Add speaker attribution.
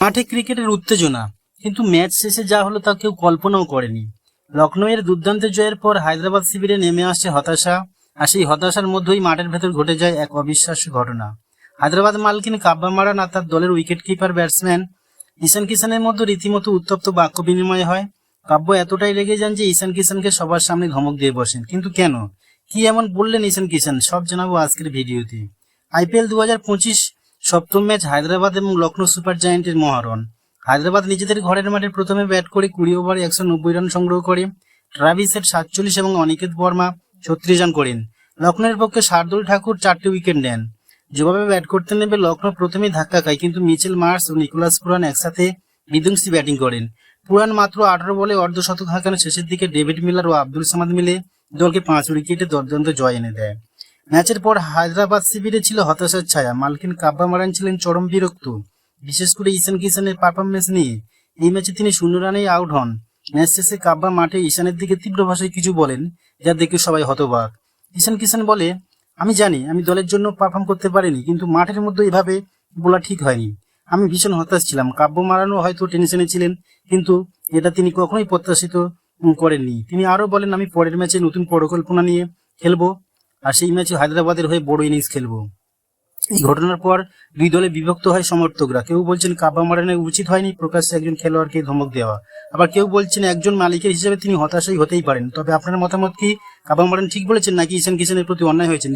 Speaker 1: মাঠে ক্রিকেটের উত্তেজনা। কিন্তু ম্যাচ শেষে যা হলো তা কেউ কল্পনাও করেনি। লখনৌয়ের দুর্দান্ত জয়ের পর হায়দ্রাবাদ শিবিরে নেমে আসছে হতাশা, আর সেই হতাশার মধ্যেই মাঠের ভেতর ঘটে যায় এক অবিশ্বাস্য ঘটনা। হায়দ্রাবাদ মালকিন কাব্বা মারান আর তার দলের উইকেট কিপার ব্যাটসম্যান ঈশান কিষানের মধ্যে রীতিমতো উত্তপ্ত বাক্য বিনিময় হয়। কাব্য এতটাই রেগে যান যে ঈশান কিষানকে সবার সামনে ধমক দিয়ে বসেন। কিন্তু কেন? কি এমন বললেন ঈশান কিষান? সব জানাব আজকের ভিডিওতে। আইপিএল দু হাজার পঁচিশ সপ্তম ম্যাচ হায়দ্রাবাদ এবং লখনৌ সুপার জায়ান্টের মহারণ। হায়দ্রাবাদ নিজেদের ঘরের মাঠে প্রথমে ব্যাট করে কুড়ি ওভারে একশো নব্বই রান সংগ্রহ করে ট্রাভিস হেড সাতচল্লিশ এবং অনিকেত বর্মা ছত্রিশ রান করেন। লখনৌয়ের পক্ষে শার্দুল ঠাকুর চারটি উইকেট নেন। যেভাবে ব্যাট করতে নেবে লখনৌ প্রথমেই ধাক্কা খায়, কিন্তু মিচেল মার্স ও নিকোলাস পুরান একসাথে বিধ্বংসী ব্যাটিং করেন। পুরান মাত্র আঠারো বলে অর্ধশতক হাঁকানো শেষের দিকে ডেভিড মিলার ও আব্দুল সামাদ মিলে দলকে পাঁচ উইকেটে দুর্দান্ত জয় এনে দেয়। ম্যাচের পর হায়দ্রাবাদ শিবিরে ছিল হতাশার ছায়া। মালকিন কাব্বা মারান ছিলেন চরম বিরক্ত। বিশেষ করে ঈশান কিষানের পারফরমেন্স নিয়ে। এই ম্যাচে তিনি শূন্য রানেই আউট হন। ম্যাচ শেষে কাব্বা মাঠে ঈশানের দিকে তীব্র ভাষায় কিছু বলেন, যা দেখে সবাই হতবাক। ঈশান কিষান বলে, আমি জানি, আমি দলের জন্য পারফর্ম করতে পারিনি, কিন্তু মাঠের মধ্যে এভাবে বলা ঠিক হয়নি। আমি ভীষণ হতাশ ছিলাম। কাব্য মারানো হয়তো টেনশনে ছিলেন কিন্তু এটা তিনি কখনোই প্রত্যাশিত করেননি। তিনি আরও বলেন, আমি পরের ম্যাচে নতুন পরিকল্পনা নিয়ে খেলব। আর সেই ম্যাচে হায়দ্রাবাদের হয়ে বড় ইনিংস খেলব। এই ঘটনার পর দুই দলে বিভক্ত হয় সমর্থকরা। কেউ বলছেন কাব্বা মারানে উচিত হয়নি, প্রকাশ্যে একজন খেলোয়াড়কে ধমক দেওয়া। আবার কেউ বলছেন একজন মালিকের হিসেবে তিনি হতাশাই হতেই পারেন। তবে আপনার মতামত কি? কাব্বা মারান ঠিক বলেছেন নাকি ঈশান কিষানের প্রতি অন্যায় হয়েছে?